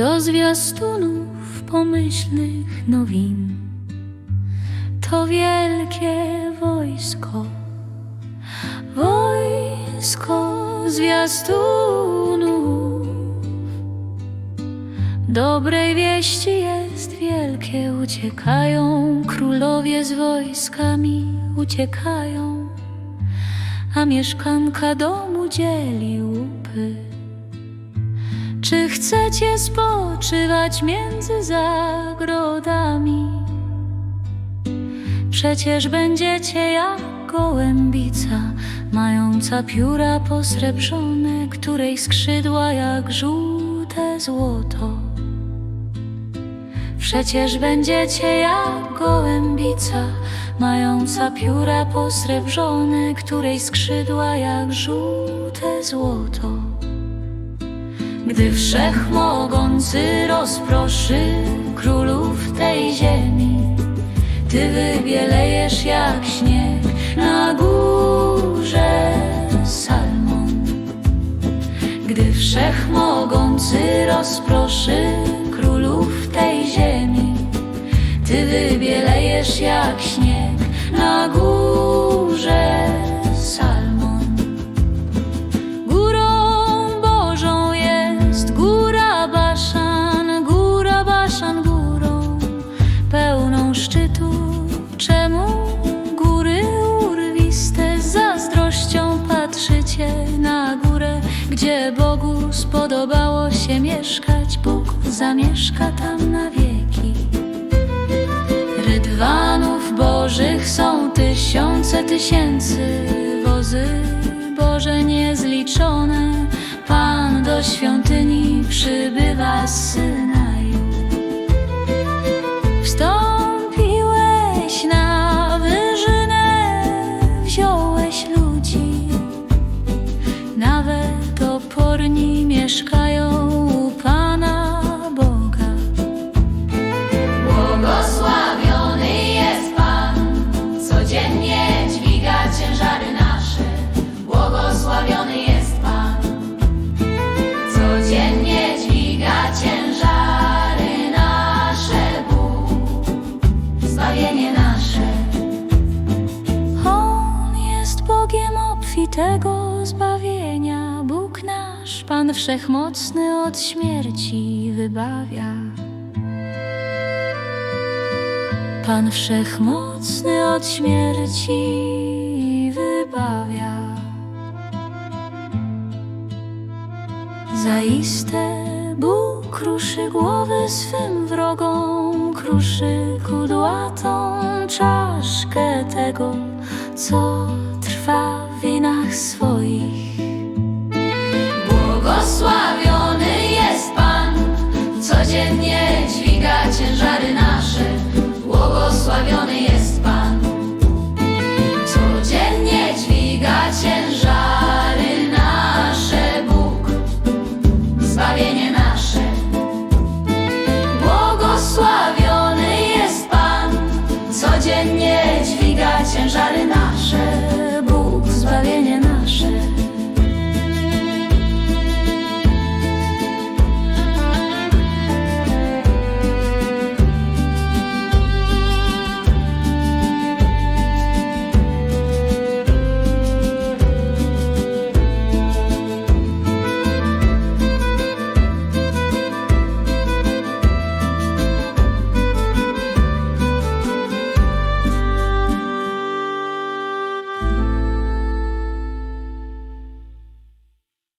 Do zwiastunów pomyślnych nowin. To wielkie wojsko, wojsko zwiastunów. Dobrej wieści jest wielkie, uciekają królowie z wojskami, uciekają a mieszkanka domu dzieli łupy. Czy chcecie spoczywać między zagrodami? Przecież będziecie jak gołębica, mająca pióra posrebrzone, której skrzydła jak żółte złoto. Przecież będziecie jak gołębica, mająca pióra posrebrzone, której skrzydła jak żółte złoto. Gdy wszechmogący rozproszy ty wybielejesz jak śnieg na górze Salmon. Gdy wszechmogący rozproszy królów tej ziemi, ty wybielejesz jak śnieg na górze gdzie Bogu spodobało się mieszkać? Bóg zamieszka tam na wieki. Rydwanów bożych są tysiące tysięcy, wozy Boże niezliczone. Pan do świątyni przybywa z Synaju. Wstąpiłeś na wyżynę, wziąłeś ludzi, nawet oporni mieszkają u Pana Boga. Błogosławiony jest Pan, codziennie dźwiga ciężary nasze. Błogosławiony jest Pan, codziennie dźwiga ciężary nasze. Bóg, zbawienie nasze. On jest Bogiem obfitego zbawienia, Pan Wszechmocny od śmierci wybawia. Pan Wszechmocny od śmierci wybawia. Zaiste Bóg kruszy głowy swym wrogom, kruszy kudłatą czaszkę tego, co trwa w winach swoich. Błogosławiony jest Pan, codziennie dźwiga ciężary nasze. Błogosławiony jest Pan, codziennie dźwiga ciężary nasze. Bóg, zbawienie nasze. Błogosławiony jest Pan, codziennie dźwiga ciężary nasze.